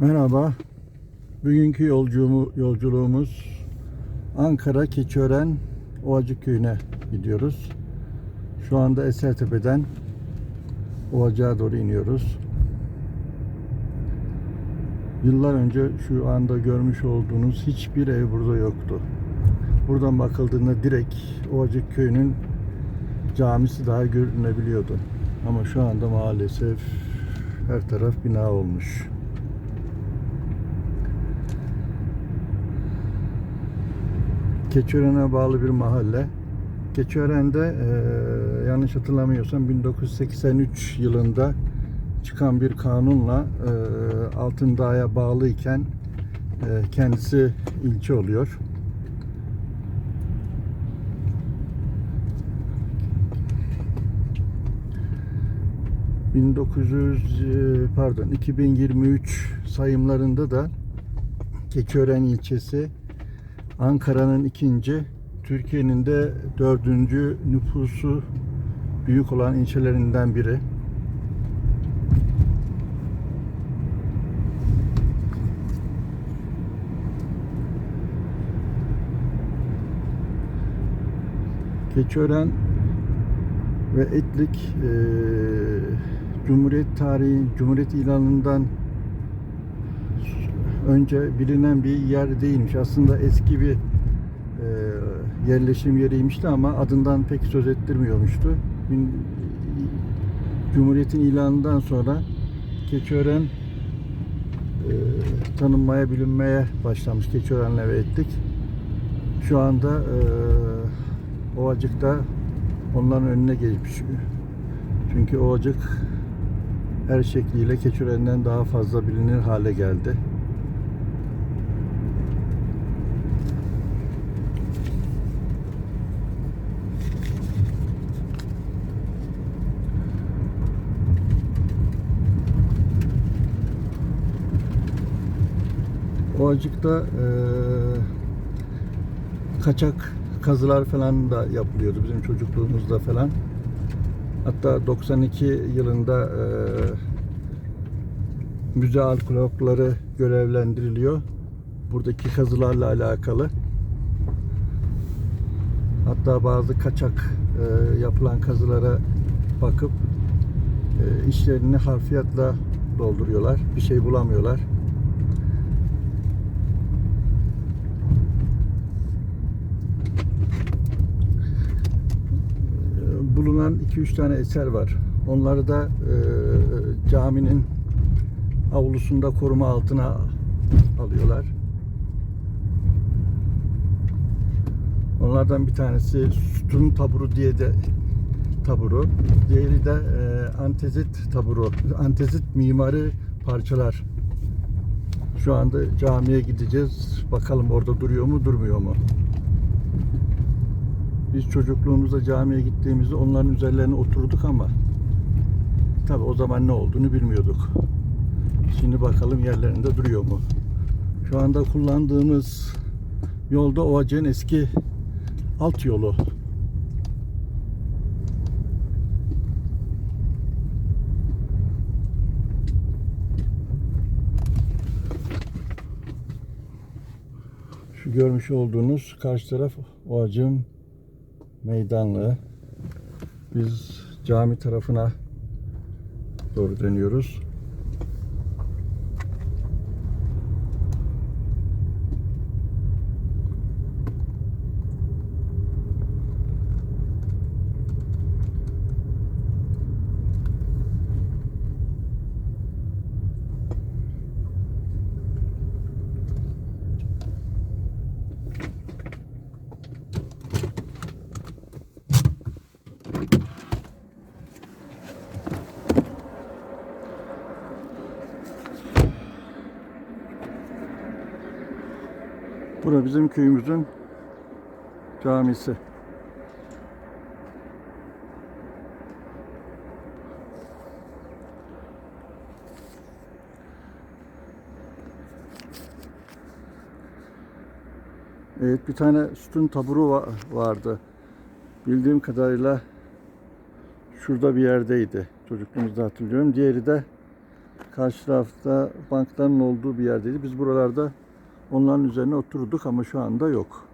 Merhaba. Bugünkü yolcumu, yolculuğumuz Ankara Keçiören Ovacık Köyü'ne gidiyoruz. Şu anda Esertepe'den Ovacık'a doğru iniyoruz. Yıllar önce şu anda görmüş olduğunuz hiçbir ev burada yoktu. Buradan bakıldığında direkt Ovacık Köyü'nün camisi daha görünebiliyordu. Ama şu anda maalesef her taraf bina olmuş. Keçiören'e bağlı bir mahalle. Keçiören'de e, yanlış hatırlamıyorsam 1983 yılında çıkan bir kanunla e, Altındağ'a bağlı iken e, kendisi ilçe oluyor. ...1900 e, pardon 2023 sayımlarında da Keçiören ilçesi Ankara'nın ikinci, Türkiye'nin de dördüncü nüfusu büyük olan ilçelerinden biri. Keçiören ve Etlik eee, Cumhuriyet tarihi, Cumhuriyet ilanından önce bilinen bir yer değilmiş. Aslında eski bir e, yerleşim yeriymişti ama adından pek söz ettirmiyormuştu. Cumhuriyet'in ilanından sonra Keçiören e, tanınmaya, bilinmeye başlamış Keçiören'le ve ettik. Şu anda e, Ovacık'ta onların önüne geçmiş. Çünkü Ovacık her şekliyle Keçiören'den daha fazla bilinir hale geldi. Ovacık'ta eee kaçak kazılar falan da yapılıyordu bizim çocukluğumuzda falan. Hatta 92 yılında eee müze arkeologları görevlendiriliyor. Buradaki kazılarla alakalı. Hatta bazı kaçak eee, yapılan kazılara bakıp eee, işlerini harfiyatla dolduruyorlar. Bir şey bulamıyorlar. Bulunan 2-3 tane eser var. Onları da eee, caminin avlusunda koruma altına alıyorlar. Onlardan bir tanesi sütun taburu diye de taburu. Diğeri de e, antezit taburu. Antezit mimari parçalar. Şu anda camiye gideceğiz. Bakalım orada duruyor mu durmuyor mu? Biz çocukluğumuzda camiye gittiğimizde onların üzerlerine oturduk ama tabi o zaman ne olduğunu bilmiyorduk. Şimdi bakalım yerlerinde duruyor mu? Şu anda kullandığımız yolda Ovacık'ın eski alt yolu. Şu görmüş olduğunuz karşı taraf Ovacık'ın meydanlığı. Biz cami tarafına doğru dönüyoruz. Bura bizim köyümüzün camisi. Evet bir tane sütun taburu va- vardı. Bildiğim kadarıyla şurada bir yerdeydi. Çocukluğumuzda hatırlıyorum. Diğeri de Karşı tarafta bankların olduğu bir yerdeydi. Biz buralarda onların üzerine oturduk ama şu anda yok.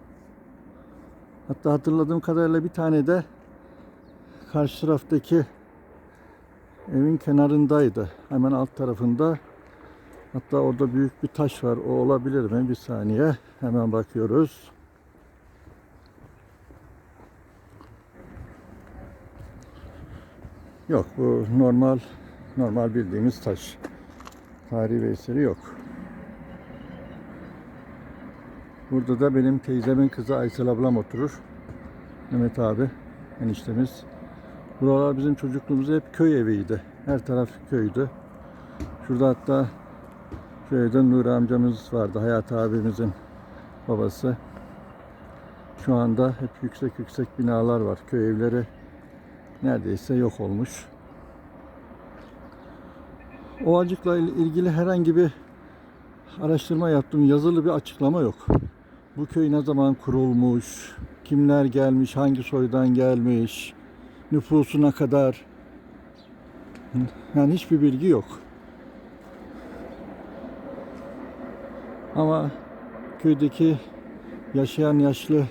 Hatta hatırladığım kadarıyla bir tane de karşı taraftaki evin kenarındaydı. Hemen alt tarafında. Hatta orada büyük bir taş var. O olabilir mi? Bir saniye. Hemen bakıyoruz. Yok bu normal normal bildiğimiz taş. Tarihi bir eseri yok. Burada da benim teyzemin kızı Aysel ablam oturur. Mehmet abi, eniştemiz. Buralar bizim çocukluğumuzda hep köy eviydi. Her taraf köydü. Şurada hatta köyde Nuri amcamız vardı. Hayat abimizin babası. Şu anda hep yüksek yüksek binalar var. Köy evleri neredeyse yok olmuş. Ovacıkla il- ilgili herhangi bir araştırma yaptım. Yazılı bir açıklama yok. Bu köy ne zaman kurulmuş, kimler gelmiş, hangi soydan gelmiş, nüfusuna kadar yani hiçbir bilgi yok. Ama köydeki yaşayan yaşlı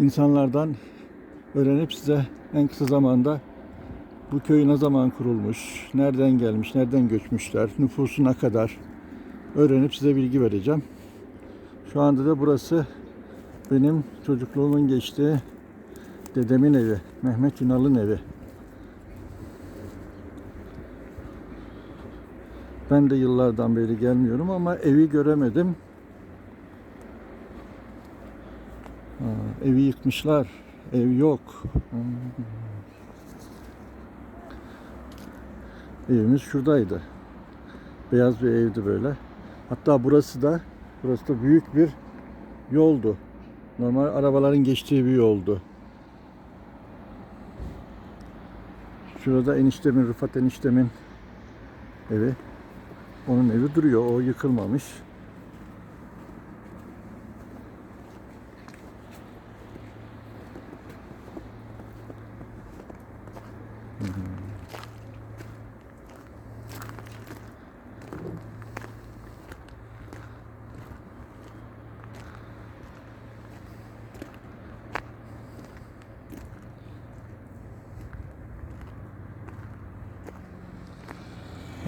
insanlardan öğrenip size en kısa zamanda bu köy ne zaman kurulmuş, nereden gelmiş, nereden göçmüşler, nüfusuna kadar öğrenip size bilgi vereceğim. Şu anda da burası benim çocukluğumun geçtiği dedemin evi, Mehmet Ünal'ın evi. Ben de yıllardan beri gelmiyorum ama evi göremedim. Ha, evi yıkmışlar. Ev yok. Evimiz şuradaydı. Beyaz bir evdi böyle. Hatta burası da burası da büyük bir yoldu. Normal arabaların geçtiği bir yoldu. Şurada eniştemin, Rıfat eniştemin evi. Onun evi duruyor. O yıkılmamış.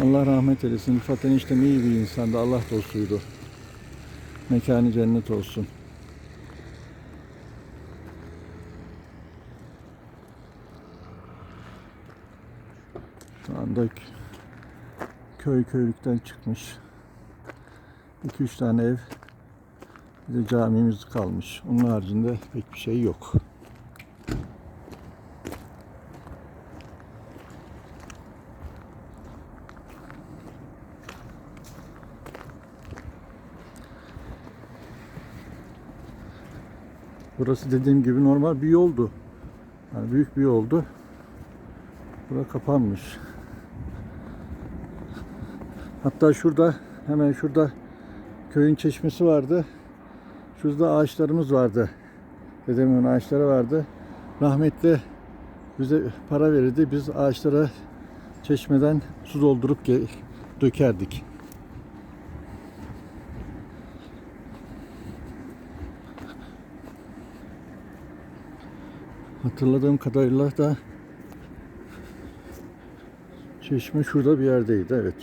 Allah rahmet eylesin. Rıfat eniştem iyi bir insandı. Allah dostuydu. Mekanı cennet olsun. Şu anda köy köylükten çıkmış. 2-3 tane ev bir de camimiz kalmış. Onun haricinde pek bir şey yok. Burası dediğim gibi normal bir yoldu. Yani büyük bir yoldu. Bura kapanmış. Hatta şurada hemen şurada köyün çeşmesi vardı. Şurada ağaçlarımız vardı. Dedemin ağaçları vardı. Rahmetli bize para verirdi. Biz ağaçlara çeşmeden su doldurup dökerdik. Hatırladığım kadarıyla da çeşme şurada bir yerdeydi evet.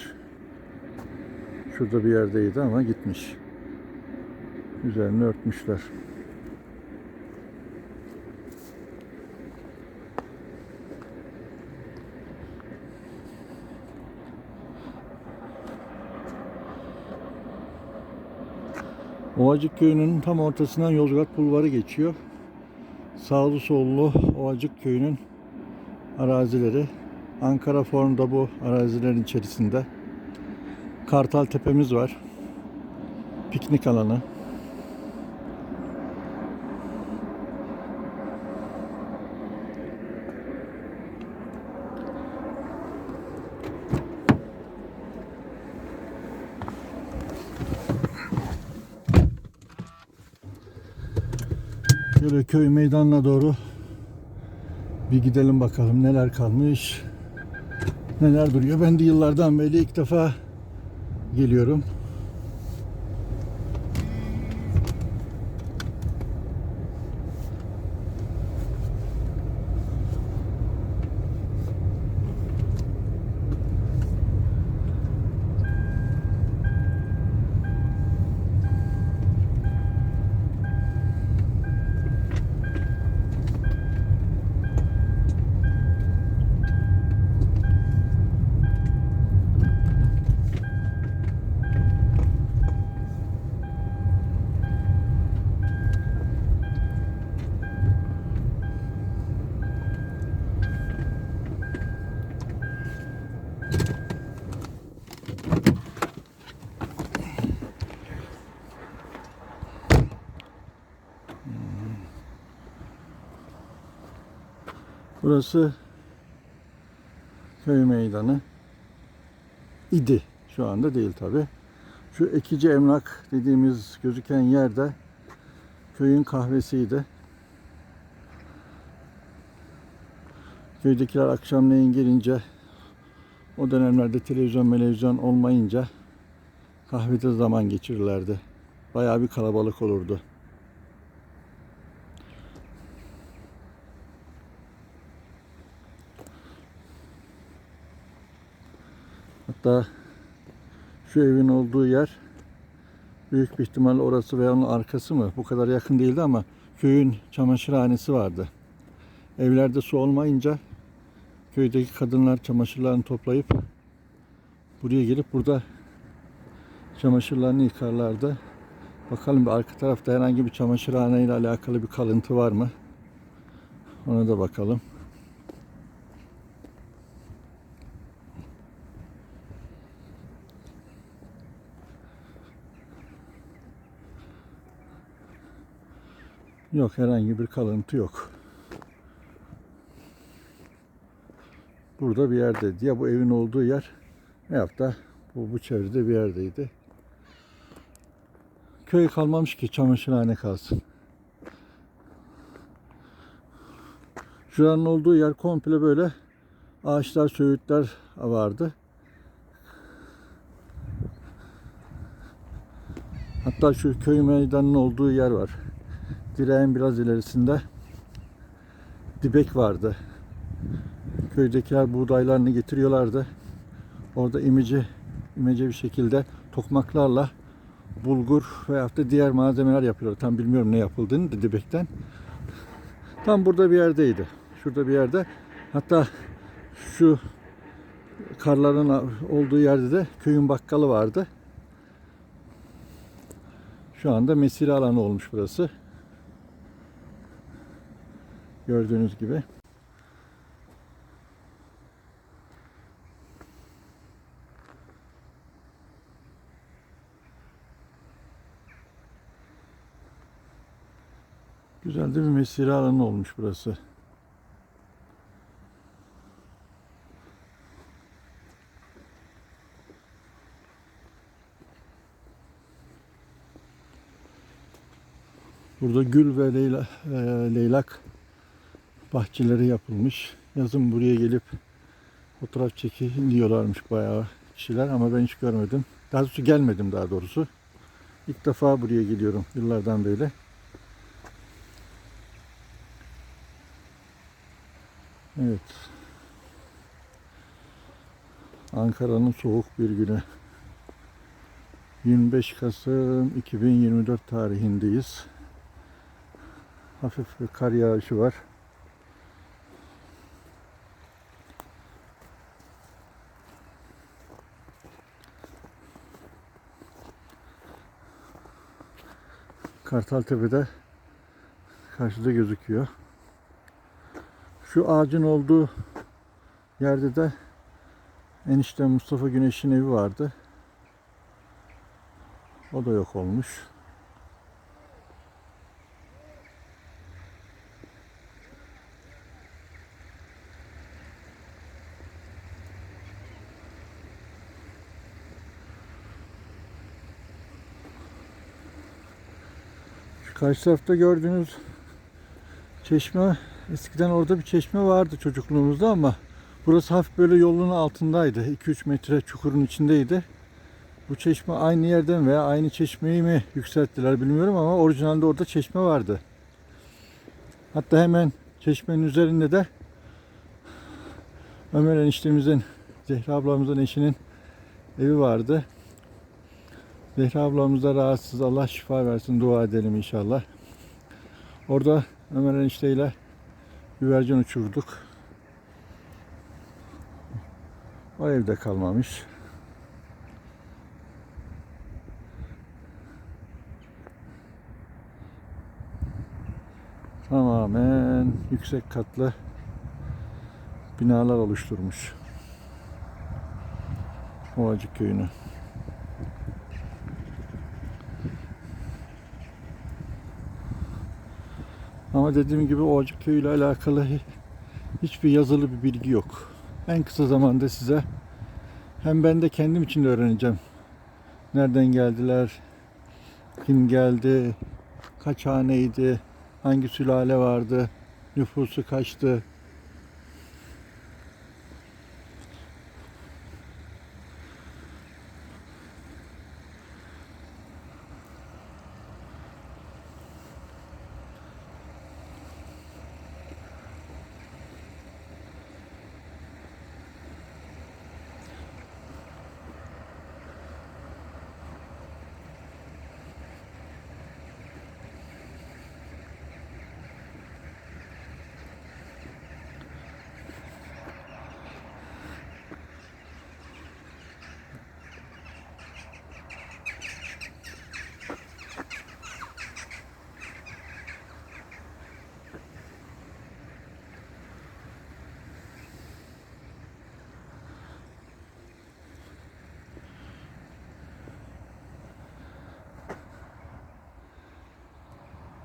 Şurada bir yerdeydi ama gitmiş. Üzerini örtmüşler. Ovacık köyünün tam ortasından Yozgat Bulvarı geçiyor. Sağlı sollu Ovacık köyünün arazileri. Ankara Forum da bu arazilerin içerisinde. Kartal Tepemiz var. Piknik alanı. Şöyle köy meydanına doğru bir gidelim bakalım neler kalmış. neler duruyor. Ben de yıllardan beri ilk defa geliyorum. Burası köy meydanı idi. Şu anda değil tabi. Şu ekici emlak dediğimiz gözüken yerde köyün kahvesiydi. Köydekiler akşamleyin gelince o dönemlerde televizyon televizyon olmayınca kahvede zaman geçirirlerdi. Bayağı bir kalabalık olurdu. Hatta şu evin olduğu yer büyük bir ihtimal orası veya onun arkası mı? Bu kadar yakın değildi ama köyün çamaşırhanesi vardı. Evlerde su olmayınca köydeki kadınlar çamaşırlarını toplayıp buraya gelip burada çamaşırlarını yıkarlardı. Bakalım bir arka tarafta herhangi bir çamaşırhane ile alakalı bir kalıntı var mı? Ona da bakalım. Yok herhangi bir kalıntı yok. Burada bir yerdeydi. Ya bu evin olduğu yer veyahut da bu, bu çevrede bir yerdeydi. Köy kalmamış ki çamaşırhane kalsın. Şuranın olduğu yer komple böyle ağaçlar, söğütler vardı. Hatta şu köy meydanının olduğu yer var direğin biraz ilerisinde dibek vardı. Köydekiler buğdaylarını getiriyorlardı. Orada imici, imece bir şekilde tokmaklarla bulgur veyahut da diğer malzemeler yapıyorlar. Tam bilmiyorum ne yapıldığını da dibekten. Tam burada bir yerdeydi. Şurada bir yerde. Hatta şu karların olduğu yerde de köyün bakkalı vardı. Şu anda mesire alanı olmuş burası. Gördüğünüz gibi. Güzel de bir mesire alanı olmuş burası. Burada gül ve leyla, e, leylak bahçeleri yapılmış. Yazın buraya gelip fotoğraf çekin diyorlarmış bayağı kişiler ama ben hiç görmedim. Daha doğrusu gelmedim daha doğrusu. İlk defa buraya geliyorum yıllardan beri. Evet. Ankara'nın soğuk bir günü. 25 Kasım 2024 tarihindeyiz. Hafif bir kar yağışı var. Kartaltepe'de karşıda gözüküyor. Şu ağacın olduğu yerde de enişte Mustafa Güneş'in evi vardı. O da yok olmuş. Karşı tarafta gördüğünüz çeşme eskiden orada bir çeşme vardı çocukluğumuzda ama Burası hafif böyle yolun altındaydı. 2-3 metre çukurun içindeydi. Bu çeşme aynı yerden veya aynı çeşmeyi mi yükselttiler bilmiyorum ama orijinalde orada çeşme vardı. Hatta hemen çeşmenin üzerinde de Ömer eniştemizin, Zehra ablamızın eşinin evi vardı. Zehra ablamız da rahatsız. Allah şifa versin. Dua edelim inşallah. Orada Ömer enişteyle güvercin uçurduk. O evde kalmamış. Tamamen yüksek katlı binalar oluşturmuş. Ovacık köyünü. Ama dediğim gibi Ovacık Köyü ile alakalı hi- hiçbir yazılı bir bilgi yok. En kısa zamanda size hem ben de kendim için de öğreneceğim. Nereden geldiler, kim geldi, kaç haneydi, hangi sülale vardı, nüfusu kaçtı.